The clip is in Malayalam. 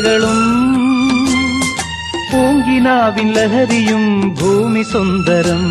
പുഴകളും പൂങ്കിനാവിൻ ലഹരിയും ഭൂമി സുന്ദരം